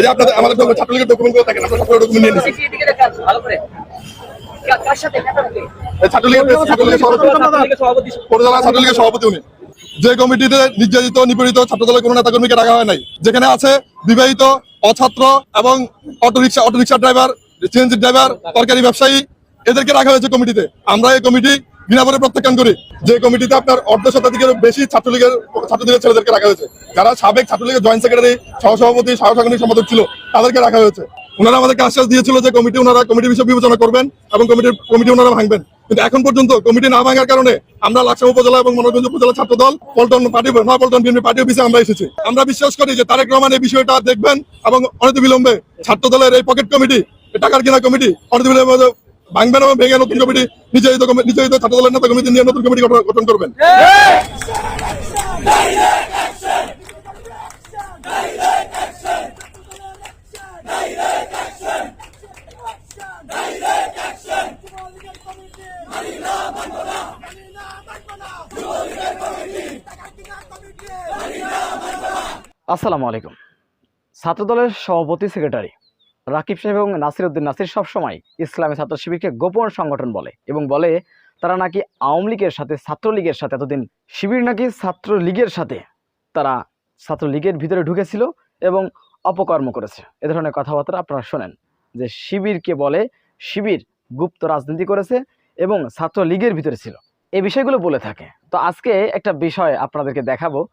এই যে আপনাদের, আমাদের ছাত্রলীগের ডকুমেন্টগুলো দেখেন আমরা সবগুলো ডকুমেন্ট নিয়ে নিচ্ছি সভাপতি। যে কমিটিতে নির্যাতিত, নিপীড়িত ছাত্রদলের কোনো নেতাকর্মীকে রাখা হয় নাই, যেখানে আছে বিবাহিত, অছাত্র এবং autorickshaw autorickshaw driver CNG driver তরকারি ব্যবসায়ী, এদেরকে রাখা হয়েছে কমিটিতে। আমরা এই কমিটি বিনাবরে প্রত্যাখ্যান করি। যে কমিটিতে আপনার অর্ধ শতাধিকের বেশি ছাত্রলীগের ছাত্রলীগের ছেলেদেরকে রাখা হয়েছে। যারা সাবেক ছাত্রলীগের জয়েন্ট সেক্রেটারি, সহসভাপতি সহসাংগঠনিক সম্পাদক ছিল, তাদেরকে রাখা হয়েছে। ওনারা আমাদেরকে আশ্বাস দিয়েছিল যে কমিটি ওনারা, কমিটি বিষয় বিবেচনা করবেন এবং কমিটির, কমিটি ওনারা ভাঙবেন। কিন্তু এখন পর্যন্ত কমিটি না ভাঙার কারণে আমরা লাকসাম উপজেলা এবং মনোরঞ্জন উপজেলা ছাত্র দল, পল্টন পার্টি নয় পল্টন বিএনপি পার্টি অফিসে আমরা এসেছি। আমরা বিশ্বাস করি যে তারেক রহমান এই বিষয়টা দেখবেন এবং অনতিবিলম্বে ছাত্র দলের এই পকেট কমিটি টাকার কিনা কমিটি অনতিবিলম্বে ভাঙবেন এবং ভেঙে নতুন কমিটি কমি- নিচয়িত ছাত্র দলের নেতা কমিটি নিয়ে নতুন কমিটি গঠন- গঠন করবেন। আসসালামু আলাইকুম। ছাত্রদলের সভাপতি সেক্রেটারি রাকিব সাহেব এবং নাসির উদ্দিন নাসির সবসময় ইসলামী ছাত্র শিবিরকে গোপন সংগঠন বলে এবং বলে, তারা নাকি আওয়ামী লীগের সাথে, ছাত্রলীগের সাথে, এতদিন শিবির নাকি ছাত্রলীগের সাথে, তারা ছাত্রলীগের ভিতরে ঢুকেছিল এবং অপকর্ম করেছে। এ ধরনের কথাবার্তা আপনারা শোনেন যে শিবিরকে বলে শিবির গুপ্ত রাজনীতি করেছে এবং ছাত্রলীগের ভিতরে ছিল। এই বিষয়গুলো বলে থাকে। তো আজকে একটা বিষয় আপনাদেরকে দেখাবো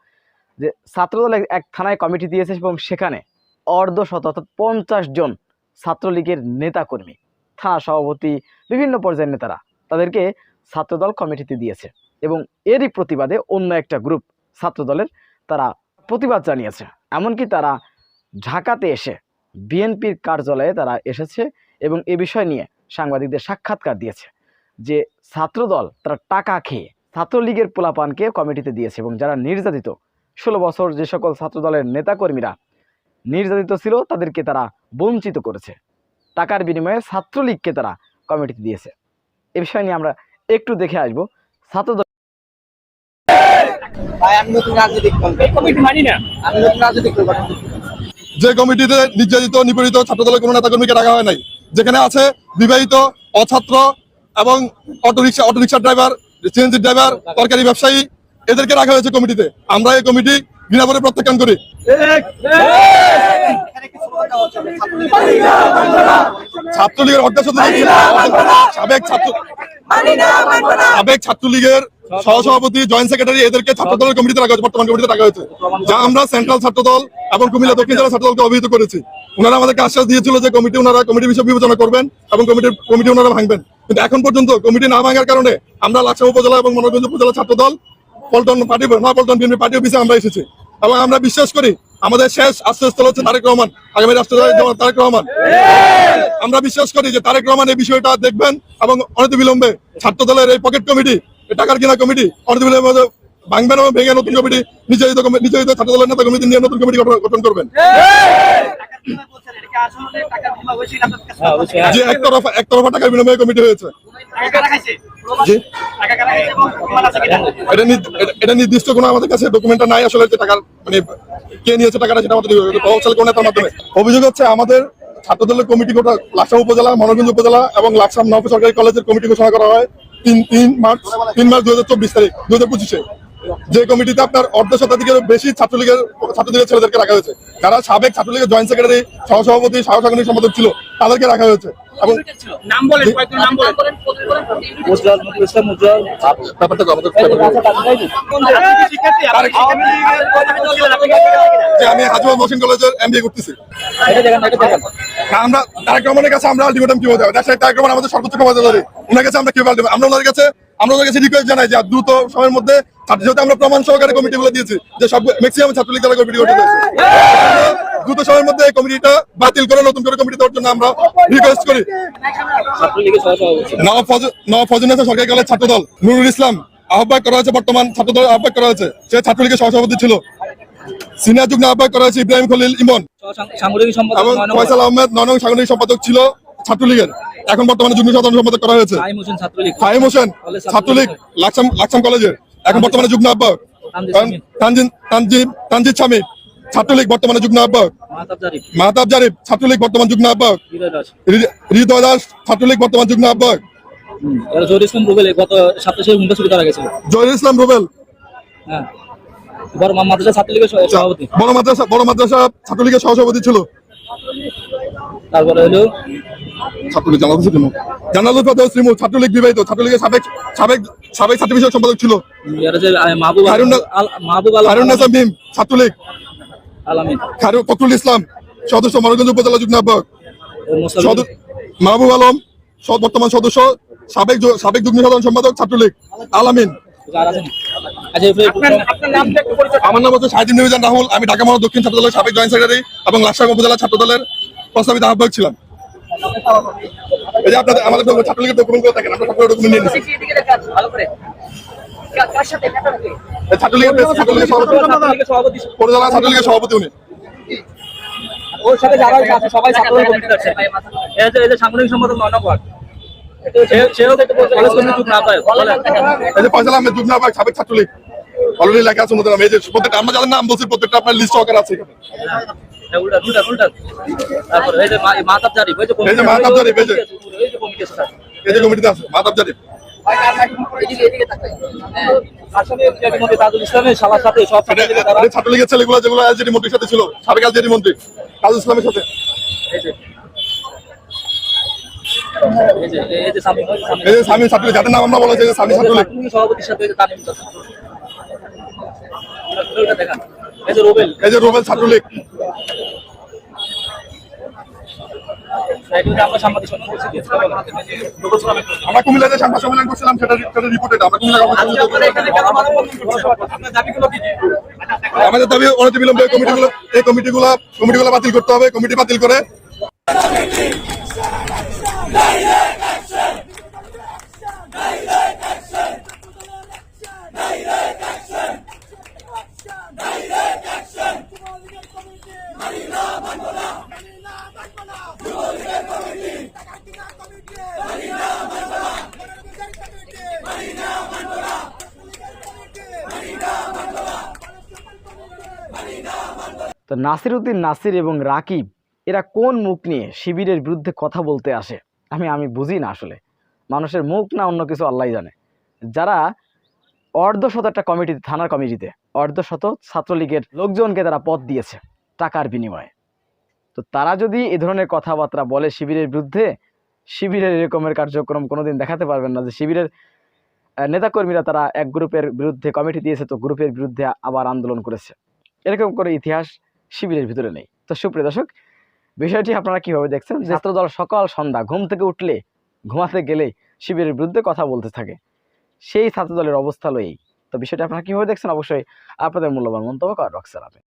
যে ছাত্রদল এক- এক থানায় কমিটি দিয়েছে এবং সেখানে অর্ধ শত অর্থাৎ পঞ্চাশ জন ছাত্রলীগের নেতাকর্মী থানা সভাপতি, বিভিন্ন পর্যায়ের নেতারা তাদেরকে ছাত্রদল কমিটিতে দিয়েছে এবং এরই প্রতিবাদে অন্য একটা গ্রুপ ছাত্রদলের তারা প্রতিবাদ জানিয়েছে। এমনকি তারা ঢাকাতে এসে বিএনপির কার্যালয়ে তারা এসেছে এবং এ বিষয় নিয়ে সাংবাদিকদের সাক্ষাৎকার দিয়েছে যে ছাত্রদল তারা টাকা খেয়ে ছাত্রলীগের পোলাপানকে কমিটিতে দিয়েছে এবং যারা নির্যাতিত, ষোলো বছর যে সকল ছাত্রদলের নেতাকর্মীরা নির্যাতিত ছিল তাদেরকে তারা বঞ্চিত করেছে। টাকার বিনিময়ে ছাত্রলীগকে তারা কমিটিতে দিয়েছে। এ বিষয় নিয়ে আমরা একটু দেখে আসব। কমিটি মানি করব। যে কমিটিতে নির্যাতিত নিপীড়িত ছাত্রদলের কোনো নেতাকর্মীকে রাখা হয় নাই যেখানে আছে বিবাহিত অছাত্র এবং autorickshaw autorickshaw driver CNG driver তরকারি ব্যবসায়ী এদেরকে রাখা হয়েছে কমিটিতে। আমরা এই কমিটি বিনাবরে প্রত্যাখ্যান করি। ছাত্রলীগের সাবেক ছাত্র সাবেক ছাত্রলীগের সহসভাপতি জয়েন্ট সেক্রেটারি এদেরকে ছাত্রদলের কমিটিতে রাখা হয়েছে বর্তমান কমিটিতে রাখা হয়েছে। যা আমরা সেন্ট্রাল ছাত্রদল এবং কুমিল্লা দক্ষিণ জেলা ছাত্রদলকে অভিহিত করেছি। ওনারা আমাদেরকে আশ্বাস দিয়েছিল যে কমিটি ওনারা কমিটি বিষয় বিবেচনা করবেন এবং কমিটির কমিটি ওনারা ভাঙবেন। কিন্তু এখন পর্যন্ত কমিটি না ভাঙার কারণে আমরা লাকসাম উপজেলা এবং মনোরঞ্জ উপজেলা ছাত্রদল পল্টন পার্টি নয় পল্টন বিএনপি পার্টি অফিসে আমরা এসেছি। এবং আমরা বিশ্বাস করি, আমাদের শেষ আশ্রয়স্থল হচ্ছে তারেক রহমান, আগামী রাষ্ট্রপতি তারেক রহমান। আমরা বিশ্বাস করি যে তারেক রহমান এই বিষয়টা দেখবেন এবং অনতিবিলম্বে ছাত্র দলের এই পকেট কমিটি টাকার কিনা কমিটি, অনতিবিলম্বে ভাঙবেন এবং ভেঙে নতুন কমিটি নিচয়িত কমি- নিচয়িত ছাত্র দলের নেতা কমিটি নিয়ে নতুন কমিটি গঠন- করবেন একতরফা টাকার কমিটি টাকা। টাকা? এটা নির- এটা- এটা নির্দিষ্ট কোনো আমাদের কাছে ডকুমেন্টটা নাই আসলে যে টাকার মানে কে নিয়েছে টাকাটা সেটা আমাদের মাধ্যমে অভিযোগ হচ্ছে আমাদের ছাত্রদলের কমিটি গোটা লাকসাম উপজেলা, মনোরঞ্জন উপজেলা এবং লাকসাম নব সরকারি কলেজের কমিটি ঘোষণা করা হয় তিন তিন মার্চ তিন মার্চ দুই হাজার চব্বিশ তারিখ দুই হাজার পঁচিশে যে কমিটিতে আপনার অর্ধ শতাধিকের বেশি ছাত্রলীগের ছাত্রলীগের ছেলেদেরকে রাখা হয়েছে। যারা সাবেক ছাত্রলীগের জয়েন্ট সেক্রেটারি সহসভাপতি সহসাংগঠনিক সম্পাদক ছিল তাদেরকে রাখা হয়েছে। এবং নাম বলেন নাম বলেন। ব্যাপারটা? যে আমি মহসিন কলেজের এমবিএ করতেছি। আমরা তারেক রহমানের কাছে আমরা আলটিমেটাম কীভাবে দেবো দেশের তারেক রহমান আমাদের সর্বোচ্চ ক্ষমতাধারী ওনার কাছে আমরা কীভাবে আমরা ওনার কাছে আমরা ওনার কাছে রিকোয়েস্ট জানাই যে দ্রুত সময়ের মধ্যে যেহেতু আমরা প্রমাণ সহকারে কমিটিগুলো দিয়েছি যে সব ম্যাক্সিমাম ছাত্রলীগ দলের কমিটি দ্রুত সময়ের মধ্যে এই কমিটিটা বাতিল করে নতুন করে কমিটি দেওয়ার জন্য আমরা রিকোয়েস্ট করি। নওয়াব ফজল সরকারি কলেজ ছাত্রদল নুরুল ইসলাম আহ্বায়ক করা হয়েছে বর্তমান ছাত্রদল আহ্বায়ক করা হয়েছে। সে ছাত্রলীগের সহসভাপতি ছিল। সিনিয়র যুগ্ম আহ্বায়ক করা হয়েছে ইব্রাহিম খলিল ইমন। এবং ফয়সাল আহমেদ নন সাংগঠনিক সম্পাদক ছিল ছাত্রলীগের। এখন বর্তমানে যুগ্ম সাধারণ সম্পাদক করা হয়েছে। ফাহিম হোসেন ছাত্রলীগ। লাকসাম লাকসাম কলেজের। এখন বর্তমানে যুগ্ম আহ্বায়ক। তানজিদ কারণ শামীম। ছাত্রলীগ বর্তমানে যুগ্ম আহ্বায়ক। মাহতাব জারিফ। ছাত্রলীগ বর্তমান যুগ্ম আহ্বায়ক। হৃদয় দাস। ছাত্রলীগ বর্তমান যুগ্ম আহ্বায়ক। জহির ইসলাম রুবেল গত সপ্তাহে সেই হুন্ডা গেছিল জহির ইসলাম রুবেল। হ্যাঁ। বড় মাদ্রাসা ছাত্রলীগের সহ- সভাপতি। বড় মাদ্রাসা বড় মাদ্রাসা ছাত্রলীগের সহসভাপতি ছিল। তারপরে হলো? ছাত্রলীগ জানাল হোসেন শ্রীমু জানাল হোসেন ছাত্রলীগ বিবাহিত ছাত্রলীগের সাবেক সাবেক সাবেক ছাত্র বিষয়ক সম্পাদক ছিল। এরা যে আহ, মাহবুব আল- হারুন না- আল- মাহবুব আল হারুন নাসাম ভীম ছাত্রলীগ। খারু ফখরুল ইসলাম সদস্য মনোরঞ্জন উপজেলা যুগ্ম আহ্বায়ক। মাহবুব আলম বর্তমান সদস্য সাবেক সাবেক যুগ্ম সাধারণ সম্পাদক ছাত্রলীগ। আলামিন। আচ্ছা আমার নাম হচ্ছে নিউজান রাহুল আমি ঢাকা মহানগর দক্ষিণ ছাত্র দলের সাবেক জয়েন্ট সেক্রেটারি এবং লাকসাম উপজেলা ছাত্র দলের প্রস্তাবিত আহ্বায়ক ছিলাম। এই যে আপনাদের আমাদের ছাত্রলীগের আমরা ডকুমেন্ট নিয়ে নিচ্ছি। ছাত্রলীগের ছাত্রলীগের সভাপতি ছাত্রলীগের সভাপতি পৌরজেলা ছাত্রলীগের সভাপতি উনি ওর সাথে যারা আছে সবাই ছাত্রলীগ কমিটিতে আছে এই যে সাংগঠনিক সম্পাদক নয়না পাক সেও তো কলেজ কমিটি চুপ না পায় এই যে ফয়সাল আহমেদ যুগ্ম আহ্বায়ক সাবেক ছাত্রলীগ অলরেডি লেখা আছে ওনাদের এই যে প্রত্যেকটা আমরা যাদের নাম বলছি প্রত্যেকটা আপনার লিস্ট সহকারে আছে এখানে। হ্যাঁ, উল্টা উল্টা উল্টা তারপরে এই যে মা- জারিফ এই যে মাহতাব জারিফ, এই যে। এই যে কমিটি আছে এই যে কমিটিতে আছে মাধব জারিফ ইসলামের শালার সাথে ছাত্রলীগের ছেলেগুলো যেগুলো মন্ত্রীর সাথে ছিল সাবেক এলজেডি মন্ত্রী কাজী ইসলামের সাথে। এই যে এই যে এই যে সামনে সামনে। এই যে স্বামী ছাত্রলীগ যাদের নাম আমরা বলেছি স্বামী ছাত্রলীগ। ছাত্রলীগ সভাপতির সাথে এই যে তানিম দাস। ওইটা দেখান। এই যে রোবেল। এই যে রোবেল ছাত্রলীগ এটা আমরা কুমিল্লাতে সংবাদ সম্মেলন করছিলাম সেটা সেটা রিপোর্টেড আমরা কুমিল্লা? আমাদের দাবি অনতিবিলম্বে কমিটিগুলো এই কমিটিগুলো কমিটিগুলো বাতিল করতে হবে কমিটি বাতিল করে তো নাসির উদ্দিন নাসির এবং রাকিব, এরা কোন মুখ নিয়ে শিবিরের বিরুদ্ধে কথা বলতে আসে? আমি আমি বুঝি না আসলে। মানুষের মুখ না অন্য কিছু আল্লাহ জানে। যারা অর্ধশত একটা কমিটিতে থানার কমিটিতে অর্ধশত ছাত্রলীগের লোকজনকে তারা পদ দিয়েছে টাকার বিনিময়ে। তো তারা যদি এ ধরনের কথাবার্তা বলে শিবিরের বিরুদ্ধে, শিবিরের এরকমের কার্যক্রম কোনোদিন দেখাতে পারবেন না যে শিবিরের নেতাকর্মীরা তারা এক গ্রুপের বিরুদ্ধে কমিটি দিয়েছে, তো গ্রুপের বিরুদ্ধে আবার আন্দোলন করেছে। এরকম করে ইতিহাস শিবিরের ভিতরে নেই। তো সুপ্রিয় দর্শক বিষয়টি আপনারা কীভাবে দেখছেন? ছাত্র দল সকাল সন্ধ্যা ঘুম থেকে উঠলে ঘুমাতে গেলে শিবিরের বিরুদ্ধে কথা বলতে থাকে। সেই ছাত্র দলের অবস্থা লয়েই। এই তো বিষয়টি আপনারা কীভাবে দেখছেন? অবশ্যই আপনাদের মূল্যবান মন্তব্য বক্সে রাখবেন